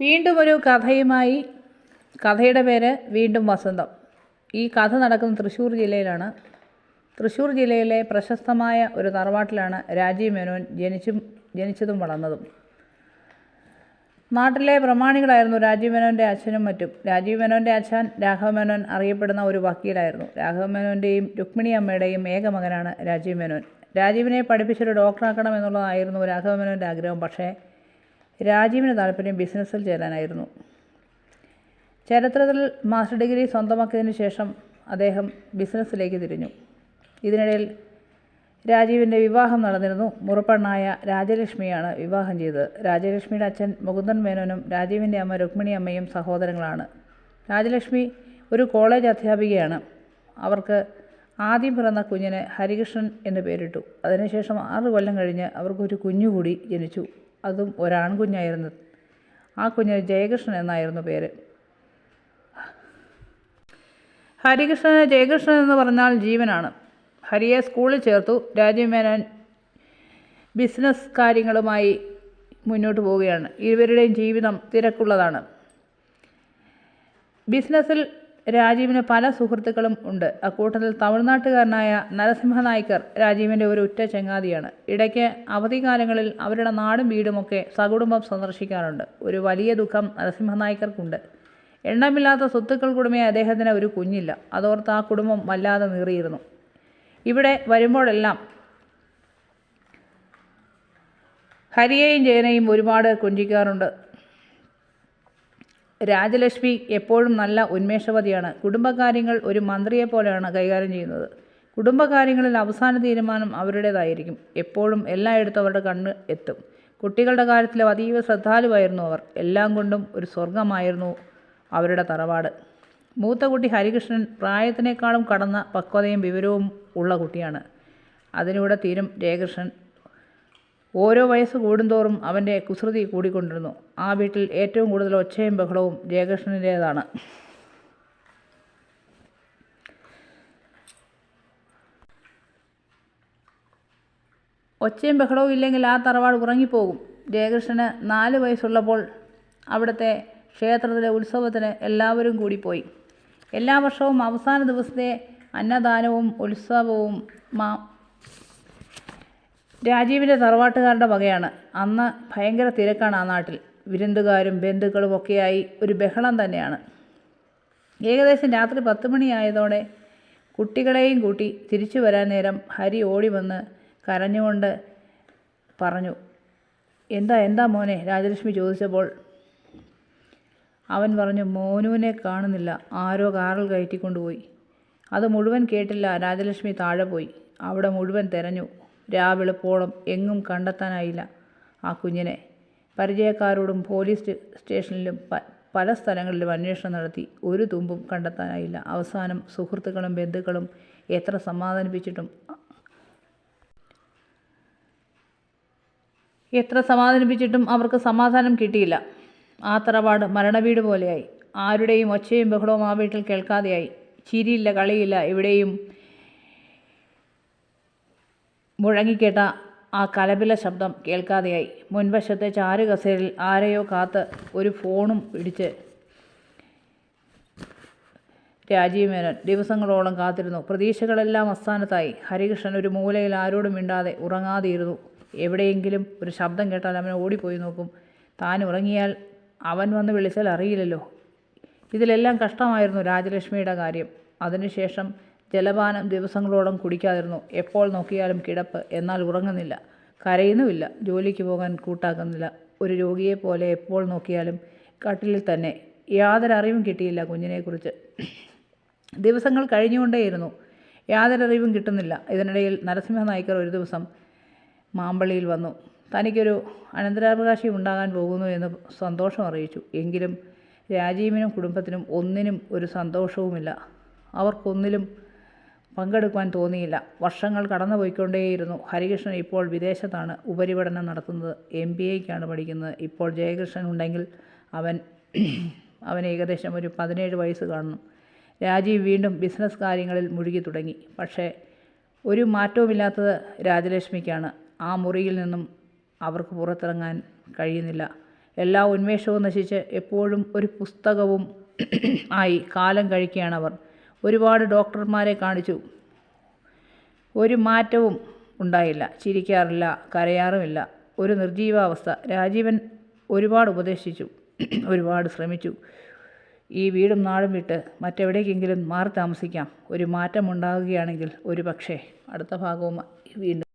വീണ്ടും ഒരു കഥയുമായി കഥയുടെ പേര് വീണ്ടും വസന്തം. ഈ കഥ നടക്കുന്ന തൃശ്ശൂർ ജില്ലയിലാണ്. തൃശ്ശൂർ ജില്ലയിലെ പ്രശസ്തമായ ഒരു തറവാട്ടിലാണ് രാജീവ് മേനോൻ ജനിച്ചും ജനിച്ചതും വളർന്നതും. നാട്ടിലെ പ്രമാണികളായിരുന്നു രാജീവ് മേനോന്റെ അച്ഛനും മറ്റും. രാജീവ് മേനോന്റെ അച്ഛൻ രാഘവ മേനോൻ അറിയപ്പെടുന്ന ഒരു വക്കീലായിരുന്നു. രാഘവ മേനോന്റെയും രുക്മിണി അമ്മയുടെയും ഏക മകനാണ് രാജീവ് മേനോൻ. രാജീവിനെ പഠിപ്പിച്ചൊരു ഡോക്ടറാക്കണം എന്നുള്ളതായിരുന്നു രാഘവ മേനോന്റെ ആഗ്രഹം. പക്ഷേ രാജീവിന് താല്പര്യം ബിസിനസ്സിൽ ചേരാനായിരുന്നു. ചരിത്രത്തിൽ മാസ്റ്റർ ഡിഗ്രി സ്വന്തമാക്കിയതിന് ശേഷം അദ്ദേഹം ബിസിനസ്സിലേക്ക് തിരിഞ്ഞു. ഇതിനിടയിൽ രാജീവിന്റെ വിവാഹം നടന്നിരുന്നു. മുറപ്പെണ്ണായ രാജലക്ഷ്മിയാണ് വിവാഹം ചെയ്തത്. രാജലക്ഷ്മിയുടെ അച്ഛൻ മുകുന്ദൻ മേനോനും രാജീവിന്റെ അമ്മ രുക്മിണി അമ്മയും സഹോദരങ്ങളാണ്. രാജലക്ഷ്മി ഒരു കോളേജ് അധ്യാപികയാണ്. അവർക്ക് ആദ്യം പിറന്ന കുഞ്ഞിന് ഹരികൃഷ്ണൻ എന്ന് പേരിട്ടു. അതിനുശേഷം ആറ് കൊല്ലം കഴിഞ്ഞ് അവർക്കൊരു കുഞ്ഞുകൂടി ജനിച്ചു. അതും ഒരാൺകുഞ്ഞായിരുന്നു. ആ കുഞ്ഞിന് ജയകൃഷ്ണൻ എന്നായിരുന്നു പേര്. ഹരികൃഷ്ണന് ജയകൃഷ്ണൻ എന്ന് പറഞ്ഞാൽ ജീവനാണ്. ഹരിയെ സ്കൂളിൽ ചേർത്തു. രാജീവ് ബിസിനസ് കാര്യങ്ങളുമായി മുന്നോട്ട് പോവുകയാണ്. ഇരുവരുടെയും ജീവിതം തിരക്കുള്ളതാണ്. ബിസിനസ്സിൽ രാജീവിന് പല സുഹൃത്തുക്കളും ഉണ്ട്. അക്കൂട്ടത്തിൽ തമിഴ്നാട്ടുകാരനായ നരസിംഹ നായ്ക്കർ രാജീവിന്റെ ഒരു ഉറ്റ ചങ്ങാതിയാണ്. ഇടയ്ക്ക് അവധിക്കാലങ്ങളിൽ അവരുടെ നാടും വീടുമൊക്കെ സകുടുംബം സന്ദർശിക്കാറുണ്ട്. ഒരു വലിയ ദുഃഖം നരസിംഹ നായ്ക്കർക്കുണ്ട് എണ്ണമില്ലാത്ത സ്വത്തുക്കൾക്കുടമേ അദ്ദേഹത്തിന് ഒരു കുഞ്ഞില്ല. അതോർത്ത് ആ കുടുംബം വല്ലാതെ നീറിയിരുന്നു. ഇവിടെ വരുമ്പോഴെല്ലാം ഹരിയെയും ജയനെയും ഒരുപാട് കൊഞ്ചിക്കാറുണ്ട്. രാജലക്ഷ്മി എപ്പോഴും നല്ല ഉന്മേഷവതിയാണ്. കുടുംബകാര്യങ്ങൾ ഒരു മന്ത്രിയെ പോലെയാണ് കൈകാര്യം ചെയ്യുന്നത്. കുടുംബകാര്യങ്ങളിൽ അവസാന തീരുമാനം അവരുടേതായിരിക്കും. എപ്പോഴും എല്ലായിടത്തും അവരുടെ കണ്ണ് എത്തും. കുട്ടികളുടെ കാര്യത്തിൽ അതീവ ശ്രദ്ധാലുവായിരുന്നു അവർ. എല്ലാം കൊണ്ടും ഒരു സ്വർഗമായിരുന്നു അവരുടെ തറവാട്. മൂത്ത കുട്ടി ഹരികൃഷ്ണൻ പ്രായത്തിനേക്കാളും കടന്ന പക്വതയും വിവരവും ഉള്ള കുട്ടിയാണ്. അതിലൂടെ തീരും ജയകൃഷ്ണൻ ഓരോ വയസ്സ് കൂടുന്തോറും അവന്റെ കുസൃതി കൂടിക്കൊണ്ടിരുന്നു. ആ വീട്ടിൽ ഏറ്റവും കൂടുതൽ ഒച്ചയും ബഹളവും ജയകൃഷ്ണന്റേതാണ്. ഒച്ചയും ബഹളവും ഇല്ലെങ്കിൽ ആ തറവാട് ഉറങ്ങിപ്പോകും. ജയകൃഷ്ണന് നാല് വയസ്സുള്ളപ്പോൾ അവിടുത്തെ ക്ഷേത്രത്തിലെ ഉത്സവത്തിന് എല്ലാവരും കൂടിപ്പോയി. എല്ലാ വർഷവും അവസാന ദിവസത്തെ അന്നദാനവും ഉത്സവവും മാ രാജീവിന്റെ തറവാട്ടുകാരുടെ വകയാണ്. അന്ന് ഭയങ്കര തിരക്കാണ് ആ നാട്ടിൽ. വിരുന്നുകാരും ബന്ധുക്കളും ഒക്കെയായി ഒരു ബഹളം തന്നെയാണ്. ഏകദേശം രാത്രി പത്ത് മണിയായതോടെ കുട്ടികളെയും കൂട്ടി തിരിച്ചു വരാൻ നേരം ഹരി ഓടി വന്ന് കരഞ്ഞുകൊണ്ട് പറഞ്ഞു എന്താ എന്താ മോനെ? രാജലക്ഷ്മി ചോദിച്ചപ്പോൾ അവൻ പറഞ്ഞു മോനുവിനെ കാണുന്നില്ല. ആരോ കാറിൽ കയറ്റിക്കൊണ്ടുപോയി. അത് മുഴുവൻ കേട്ടില്ല രാജലക്ഷ്മി താഴെ പോയി. അവിടെ മുഴുവൻ തിരഞ്ഞു. രാവെളുപ്പോളം എങ്ങും കണ്ടെത്താനായില്ല. ആ കുഞ്ഞിനെ പരിചയക്കാരോടും പോലീസ് സ്റ്റേഷനിലും പല സ്ഥലങ്ങളിലും അന്വേഷണം നടത്തി. ഒരു തുമ്പും കണ്ടെത്താനായില്ല. അവസാനം സുഹൃത്തുക്കളും ബന്ധുക്കളും എത്ര സമാധാനിപ്പിച്ചിട്ടും എത്ര സമാധാനിപ്പിച്ചിട്ടും അവർക്ക് സമാധാനം കിട്ടിയില്ല. ആ തറവാട് മരണവീട് പോലെയായി. ആരുടെയും ഒച്ചയും ബഹളവും ആ വീട്ടിൽ കേൾക്കാതെയായി. ചിരിയില്ല കളിയില്ല എവിടെയും മുഴങ്ങിക്കേട്ട ആ കലപില ശബ്ദം കേൾക്കാതെയായി. മുൻവശത്തെ ചാരു കസേരയിൽ ആരെയോ കാത്ത് ഒരു ഫോണും പിടിച്ച് രാജീവ് മേനോൻ ദിവസങ്ങളോളം കാത്തിരുന്നു. പ്രതീക്ഷകളെല്ലാം അസ്ഥാനത്തായി. ഹരികൃഷ്ണൻ ഒരു മൂലയിൽ ആരോടും മിണ്ടാതെ ഉറങ്ങാതിരുന്നു എവിടെയെങ്കിലും ഒരു ശബ്ദം കേട്ടാൽ അവനെ ഓടിപ്പോയി നോക്കും. താൻ ഉറങ്ങിയാൽ അവൻ വന്ന് വിളിച്ചാൽ അറിയില്ലല്ലോ. ഇതിലെല്ലാം കഷ്ടമായിരുന്നു രാജലക്ഷ്മിയുടെ കാര്യം. അതിനുശേഷം ജലപാനം ദിവസങ്ങളോളം കുടിക്കാതിരുന്നു. എപ്പോൾ നോക്കിയാലും കിടപ്പ്. എന്നാൽ ഉറങ്ങുന്നില്ല. കരയുന്നുമില്ല. ജോലിക്ക് പോകാൻ കൂട്ടാക്കുന്നില്ല. ഒരു രോഗിയെ പോലെ എപ്പോൾ നോക്കിയാലും കട്ടിലിൽ തന്നെ. യാതൊരു അറിവും കിട്ടിയില്ല കുഞ്ഞിനെക്കുറിച്ച്. ദിവസങ്ങൾ കഴിഞ്ഞുകൊണ്ടേയിരുന്നു. യാതൊരു അറിവും കിട്ടുന്നില്ല. ഇതിനിടയിൽ നരസിംഹ നായ്ക്കർ ഒരു ദിവസം മാമ്പള്ളിയിൽ വന്നു. തനിക്കൊരു അനന്തരാവകാശി ഉണ്ടാകാൻ പോകുന്നു എന്ന് സന്തോഷം അറിയിച്ചു. എങ്കിലും രാജീവിനും കുടുംബത്തിനും ഒന്നിനും ഒരു സന്തോഷവുമില്ല. അവർക്കൊന്നിലും പങ്കെടുക്കുവാൻ തോന്നിയില്ല. വർഷങ്ങൾ കടന്നു പോയിക്കൊണ്ടേയിരുന്നു ഹരികൃഷ്ണൻ ഇപ്പോൾ വിദേശത്താണ് ഉപരിപഠനം നടത്തുന്നത്. എം ബി എക്കാണ് പഠിക്കുന്നത്. ഇപ്പോൾ ജയകൃഷ്ണൻ ഉണ്ടെങ്കിൽ അവൻ അവൻ ഏകദേശം ഒരു പതിനേഴ് വയസ്സ് കാണുന്നു. രാജീവ് വീണ്ടും ബിസിനസ് കാര്യങ്ങളിൽ മുഴുകി തുടങ്ങി. പക്ഷേ ഒരു മാറ്റവുമില്ലാത്തത് രാജലക്ഷ്മിക്കാണ്. ആ മുറിയിൽ നിന്നും അവർക്ക് പുറത്തിറങ്ങാൻ കഴിയുന്നില്ല. എല്ലാ ഉന്മേഷവും നശിച്ച് എപ്പോഴും ഒരു പുസ്തകവും ആയി കാലം കഴിക്കുകയാണവർ ഒരുപാട് ഡോക്ടർമാരെ കാണിച്ചു. ഒരു മാറ്റവും ഉണ്ടായില്ല. ചിരിക്കാറില്ല കരയാറുമില്ല. ഒരു നിർജീവാവസ്ഥ രാജീവൻ ഒരുപാട് ഉപദേശിച്ചു. ഒരുപാട് ശ്രമിച്ചു. ഈ വീടും നാടും വിട്ട് മറ്റെവിടേക്കെങ്കിലും മാറി താമസിക്കാം. ഒരു മാറ്റമുണ്ടാകുകയാണെങ്കിൽ ഒരു പക്ഷേ അടുത്ത ഭാഗവും വീണ്ടും